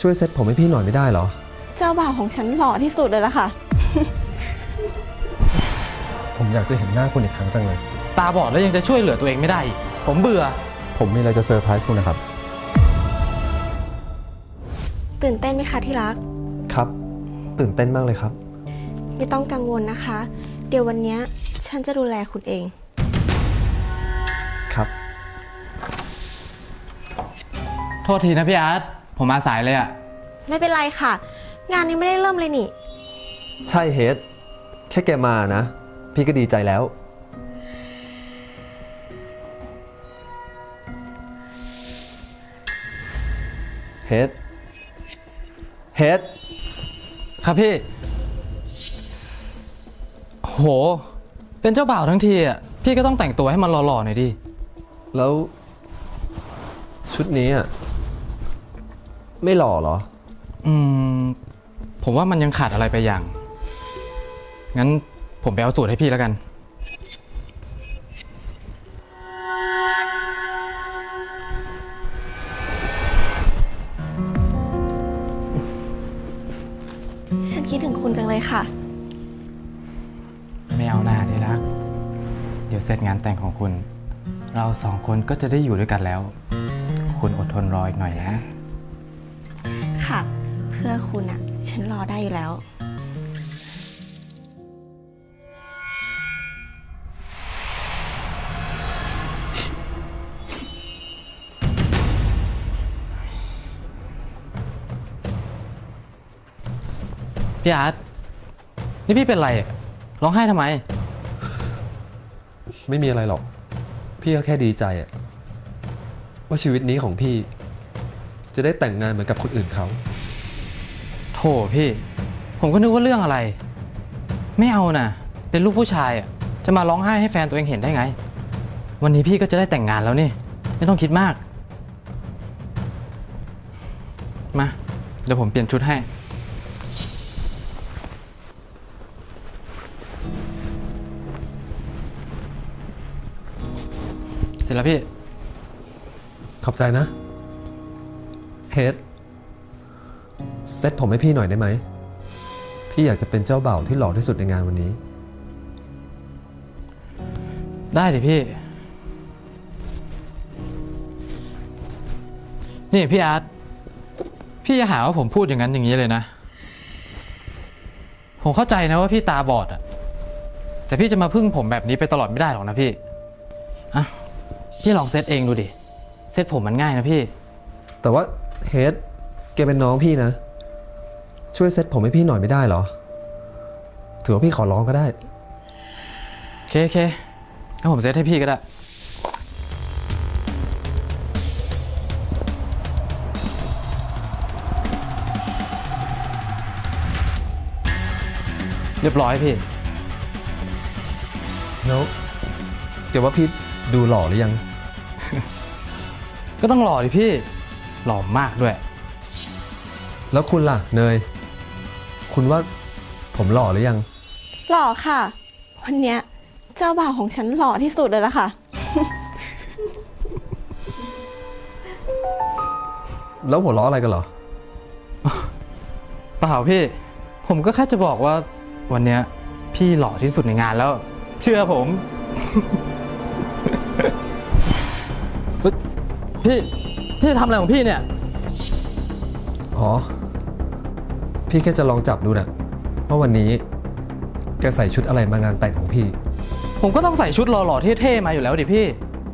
ช่วยเซ็ตผมให้พี่หน่อยไม่ได้เหรอ เจ้าบ่าวของฉันหล่อที่สุดเลยล่ะค่ะ ผมอยากจะเห็นหน้าคุณอีกครั้งจังเลย ตาบอดแล้วยังจะช่วยเหลือตัวเองไม่ได้อีกผมเบื่อ ผมมีอะไรจะเซอร์ไพรส์คุณนะครับ ตื่นเต้นไหมคะที่รัก ครับ ตื่นเต้นมากเลยครับ ไม่ต้องกังวลนะคะ เดี๋ยววันเนี้ยฉันจะดูแลคุณเอง ครับ โทษทีนะพี่อาร์ต ผมมาสายเลยอะไม่เป็นไรค่ะ งานนี้ไม่ได้เริ่มเลยนี่ ใช่เฮดแค่แกมานะ พี่ก็ดีใจแล้ว เฮดเฮดครับพี่ โห เป็นเจ้าบ่าวทั้งทีอะพี่ก็ต้องแต่งตัวให้มันหล่อๆหน่อยดิ แล้วชุดนี้อะ ไม่หล่อเหรอ อืม ผมว่ามันยังขาดอะไรไปอย่าง งั้นผมไปเอาสูตรให้พี่แล้วกัน ฉันคิดถึงคุณจังเลยค่ะ ไม่เอาหน้าที่รัก เดี๋ยวเสร็จงานแต่งของคุณ เราสองคนก็จะได้อยู่ด้วยกันแล้ว คุณอดทนรออีกหน่อยนะค่ะเพื่อคุณอะฉันรอได้อยู่แล้ว พี่อาร์ตนี่พี่เป็นไรอะร้องไห้ทำไม ไม่มีอะไรหรอก พี่ก็แค่ดีใจอะว่าชีวิตนี้ของพี่ จะได้แต่งงานเหมือนกับคนอื่นเขา โถพี่ ผมก็นึกว่าเรื่องอะไร ไม่เอานะเป็นลูกผู้ชายอะจะมาร้องไห้ให้แฟนตัวเองเห็นได้ไง วันนี้พี่ก็จะได้แต่งงานแล้วนี่ ไม่ต้องคิดมาก มา เดี๋ยวผมเปลี่ยนชุดให้ เสร็จแล้วพี่ ขอบใจนะ เฮด เซ็ตผมให้พี่หน่อยได้ไหม พี่อยากจะเป็นเจ้าบ่าวที่หล่อที่สุดในงานวันนี้ ได้ดิพี่ นี่พี่อาร์ตพี่จะหาว่าผมพูดอย่างนั้นอย่างนี้เลยนะ ผมเข้าใจนะว่าพี่ตาบอดอะแต่พี่จะมาพึ่งผมแบบนี้ไปตลอดไม่ได้หรอกนะพี่อะพี่ลองเซตเองดูดิ เซตผมมันง่ายนะพี่ แต่ว่าเฮดแกเป็นน้องพี่นะ ช่วยเซ็ตผมให้พี่หน่อยไม่ได้เหรอ ถือว่าพี่ขอร้องก็ได้ โอเคโอเคงั้นผมเซตให้พี่ก็ได้ เรียบร้อยพี่ แล้วแกว่าพี่ดูหล่อหรือยัง ก็ต้องหล่อดิพี่ หล่อมากด้วย แล้วคุณล่ะ เนย คุณว่าผมหล่อหรือยัง หล่อค่ะ วันเนี้ยเจ้าบ่าวของฉันหล่อที่สุดเลยล่ะค่ะ แล้วหัวเราะอะไรกันเหรอ เปล่าพี่ ผมก็แค่จะบอกว่าวันเนี้ยพี่หล่อที่สุดในงานแล้ว เชื่อผม เฮ้ยพี่ พี่จะทำอะไรของพี่เนี่ย อ๋อ พี่แค่จะลองจับดูนะว่าวันนี้แกใส่ชุดอะไรมางานแต่งของพี่ ผมก็ต้องใส่ชุดหล่อๆเท่ๆมาอยู่แล้วดิพี่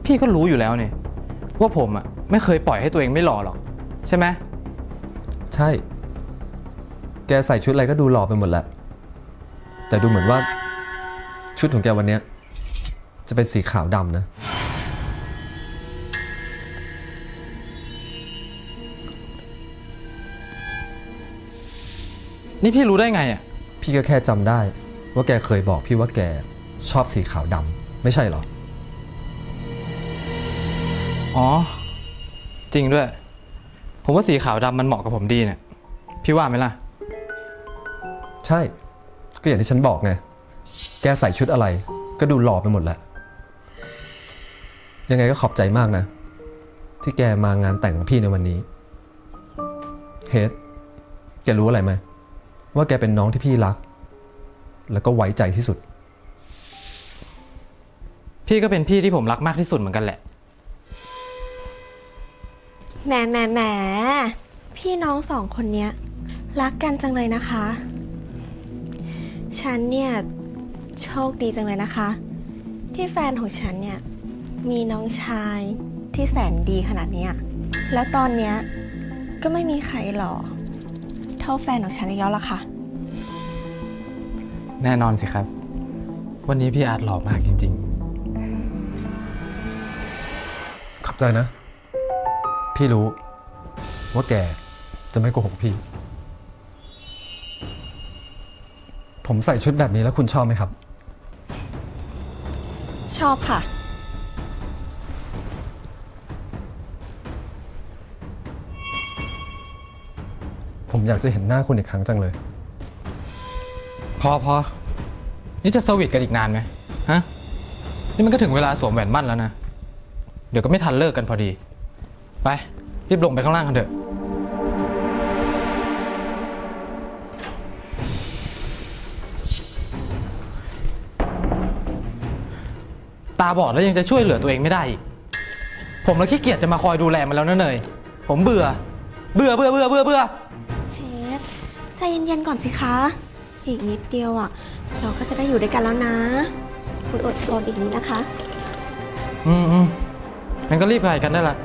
พี่ก็รู้อยู่แล้วเนี่ยว่าผมอะไม่เคยปล่อยให้ตัวเองไม่หล่อหรอก ใช่ไหมใช่ แกใส่ชุดอะไรก็ดูหล่อไปหมดแหละ แต่ดูเหมือนว่า ชุดของแกวันเนี้ยจะเป็นสีขาวดำนะ นี่พี่รู้ได้ไงอะ พี่ก็แค่จำได้ ว่าแกเคยบอกพี่ว่าแกชอบสีขาวดำไม่ใช่เหรอ อ๋อ จริงด้วย ผมว่าสีขาวดำมันเหมาะกับผมดีเนี่ย พี่ว่าไหมล่ะ ใช่ ก็อย่างที่ฉันบอกไง แกใส่ชุดอะไร ก็ดูหล่อไปหมดแหละ ยังไงก็ขอบใจมากนะ ที่แกมางานแต่งของพี่ในวันนี้ เฮดแกรู้อะไรไหม ว่าแกเป็นน้องที่พี่รัก แล้วก็ไว้ใจที่สุด พี่ก็เป็นพี่ที่ผมรักมากที่สุดเหมือนกันแหละ แหมแหมแหมพี่น้องสองคนเนี้ย รักกันจังเลยนะคะ ฉันเนี่ย โชคดีจังเลยนะคะ ที่แฟนของฉันเนี่ย มีน้องชายที่แสนดีขนาดเนี้ยแล้วตอนเนี้ยก็ไม่มีใครหล่อเท่าแฟนของฉันอีกแล้วล่ะค่ะ แน่นอนสิครับ วันนี้พี่อาร์ตหล่อมากจริงขอบใจนะ พี่รู้ ว่าแกจะไม่โกหกพี่ ผมใส่ชุดแบบนี้แล้วคุณชอบไหมครับ ชอบค่ะ ผมอยากจะเห็นหน้าคุณอีกครั้งจังเลย พอพอนี่จะสวีทกันอีกนานไหมฮะ นี่มันก็ถึงเวลาสวมแหวนมั่นแล้วนะ เดี๋ยวก็ไม่ทันเลิกกันพอดี ไป รีบลงไปข้างล่างกันเถอะ ตาบอดแล้วยังจะช่วยเหลือตัวเองไม่ได้อีก ผมแล้วขี้เกียจจะมาคอยดูแลมันแล้วนะเนย ผมเบื่อ เบื่อเบื่อเบื่อเบื่อเบื่อ ใจเย็นๆก่อนสิคะ อีกนิดเดียวอะ เราก็จะได้อยู่ด้วยกันแล้วนะ คุณอดทนอีกนิดนะคะ อืมอืมงั้นก็รีบไปกันได้ละ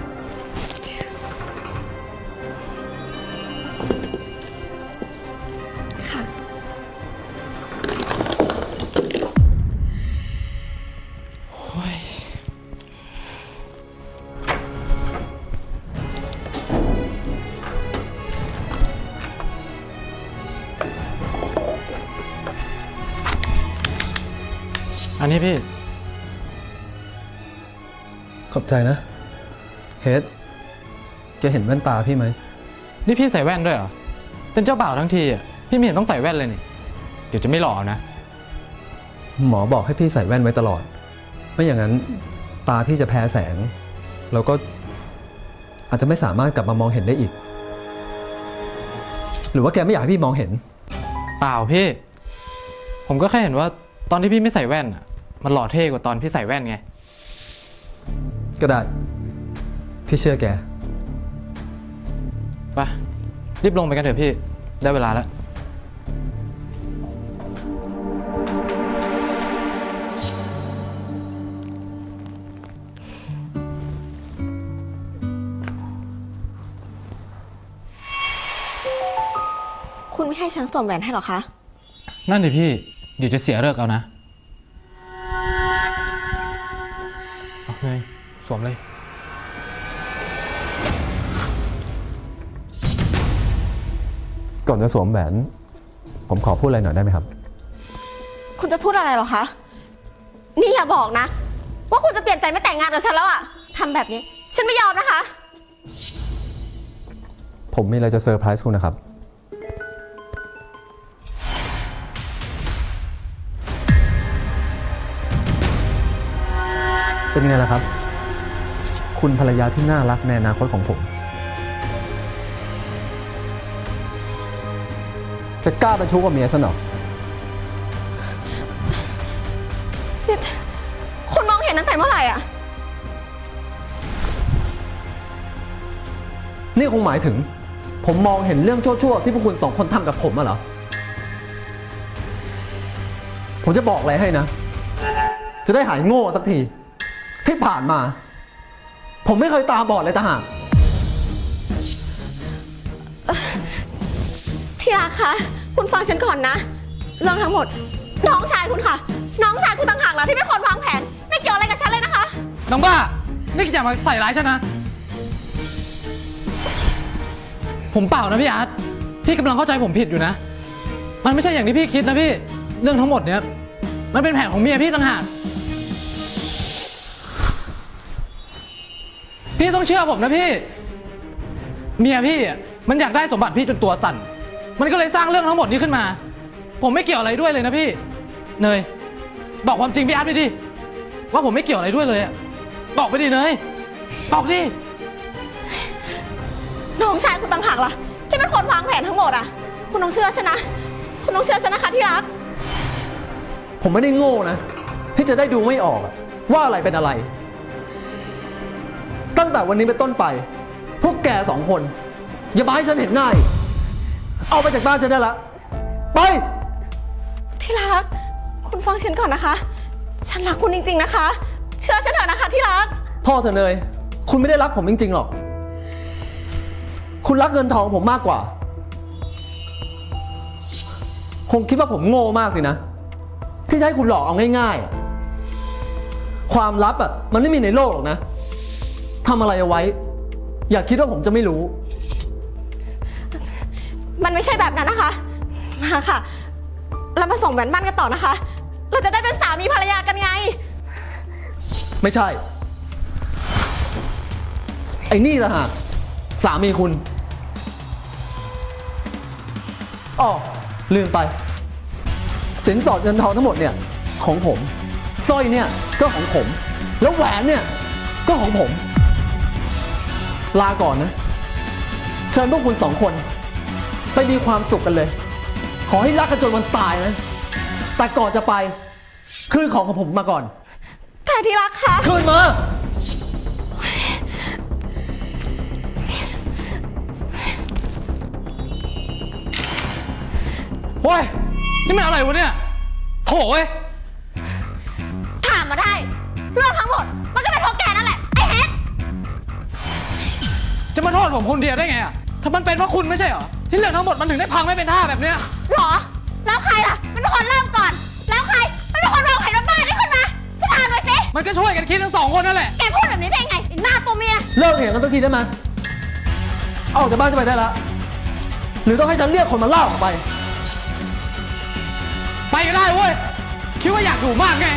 อันนี้พี่ ขอบใจนะ เฮดแกเห็นแว่นตาพี่ไหม นี่พี่ใส่แว่นด้วยเหรอ เป็นเจ้าบ่าวทั้งทีอะพี่ไม่เห็นต้องใส่แว่นเลยนี่ เดี๋ยวจะไม่หล่อนะ หมอบอกให้พี่ใส่แว่นไว้ตลอด ไม่อย่างนั้นตาพี่จะแพ้แสง แล้วก็อาจจะไม่สามารถกลับมามองเห็นได้อีก หรือว่าแกไม่อยากให้พี่มองเห็น เปล่าพี่ ผมก็แค่เห็นว่าตอนที่พี่ไม่ใส่แว่นอะ มันหล่อเท่กว่าตอนพี่ใส่แว่นไง ก็ได้ พี่เชื่อแก ไป รีบลงไปกันเถอะพี่ ได้เวลาแล้ว คุณไม่ให้ฉันสวมแหวนให้หรอคะ นั่นดิพี่ เดี๋ยวจะเสียเลิกเอานะ ก่อนจะสวมแหวน ผมขอพูดอะไรหน่อยได้ไหมครับ คุณจะพูดอะไรหรอคะ นี่อย่าบอกนะ ว่าคุณจะเปลี่ยนใจไม่แต่งงานกับฉันแล้วอะทำแบบนี้ ฉันไม่ยอมนะคะ ผมมีอะไรจะเซอร์ไพรส์คุณนะครับ เป็นไงล่ะครับ คุณภรรยาที่น่ารักในอนาคตของผม จะกล้าเป็นชู้กับเมียฉันเหรอ นี่คุณมองเห็นตั้งแต่เมื่อไหร่อะนี่คงหมายถึง ผมมองเห็นเรื่องชั่วๆ ที่พวกคุณสองคนทำกับผมอะเหรอ ผมจะบอกอะไรให้นะ จะได้หายโง่สักที ที่ผ่านมา ผมไม่เคยตาบอดเลยต่างหาก คะ คุณฟังฉันก่อนนะ เรื่องทั้งหมด น้องชายคุณค่ะ น้องชายคุณต่างหากแล้วที่เป็นคนวางแผน ไม่เกี่ยวอะไรกับฉันเลยนะคะ น้องบ้า นี่อย่ามาใส่ร้ายฉันนะ ผมเปล่านะพี่อาร์ตพี่กำลังเข้าใจผมผิดอยู่นะ มันไม่ใช่อย่างที่พี่คิดนะพี่ เรื่องทั้งหมดเนี้ย มันเป็นแผนของเมียพี่ต่างหาก พี่ต้องเชื่อผมนะพี่ เมียพี่อะมันอยากได้สมบัติพี่จนตัวสั่น มันก็เลยสร้างเรื่องทั้งหมดนี้ขึ้นมา ผมไม่เกี่ยวอะไรด้วยเลยนะพี่ เนย บอกความจริงพี่อาร์ตไปดิ ว่าผมไม่เกี่ยวอะไรด้วยเลยอะบอกไปดิเนย บอกดิ น้องชายคุณต่างหากล่ะ ที่เป็นคนวางแผนทั้งหมดอะคุณต้องเชื่อฉันนะ คุณต้องเชื่อฉันนะคะที่รัก ผมไม่ได้โง่นะ ที่จะได้ดูไม่ออกอะว่าอะไรเป็นอะไร ตั้งแต่วันนี้เป็นต้นไป พวกแกสองคน อย่ามาให้ฉันเห็นหน้าอีก เอาไปจากบ้านฉันได้ละ ไป ที่รัก คุณฟังฉันก่อนนะคะ ฉันรักคุณจริง ๆนะคะ เชื่อฉันเถอะนะคะ ที่รัก พ่อเธอเนยคุณไม่ได้รักผมจริงๆหรอก คุณรักเงินทองผมมากกว่า คงคิดว่าผมโง่มากสินะ ที่จะให้คุณหลอกเอาง่ายๆอะความลับอะมันไม่มีในโลกหรอกนะทำอะไรเอาไว้ อย่าคิดว่าผมจะไม่รู้ มันไม่ใช่แบบนั้นนะคะ มาค่ะ เรามาส่งแหวนมั่นกันต่อนะคะ เราจะได้เป็นสามีภรรยากันไง ไม่ใช่ ไอ้นี่ละหากสามีคุณอ๋อลืมไป สินสอดเงินทองทั้งหมดเนี่ย ของผมสร้อยเนี่ยก็ของผม แล้วแหวนเนี่ยก็ของผม ลาก่อนนะ เชิญพวกคุณสองคน ไปมีความสุขกันเลย ขอให้รักกันจนวันตายนะ แต่ก่อนจะไป คืนของของผมมาก่อน แต่ที่รักคะคืนมา โว้ย นี่มันอะไรวะเนี่ย โถเว้ย ถามมาได้ เรื่องทั้งหมด มันก็เป็นเพราะแกนั่นแหละ ไอ้เฮดจะมาโทษผมคนเดียวได้ไงอะ ถ้ามันเป็นเพราะคุณไม่ใช่เหรอ ที่เรื่องทั้งหมดมันถึงได้พังไม่เป็นท่าแบบเนี้ย หรอ แล้วใครล่ะ มันเป็นคนเริ่มก่อน แล้วใคร มันเป็นคนวางแผนว่าบ้านนี้ขึ้นมาฉันอ่านไว้สิมันก็ช่วยกันคิดทั้งสองคนนั่นแหละ แกพูดแบบนี้ได้ไงไอ้หน้าตัวเมีย เลิกเถียงกันสักทีได้ไหมเอาออกจากบ้านจะไปได้แล้วหรือต้องให้ฉันเรียกคนมาล่าออกไป ไปก็ได้เว้ย คิดว่าอยากอยู่มากไง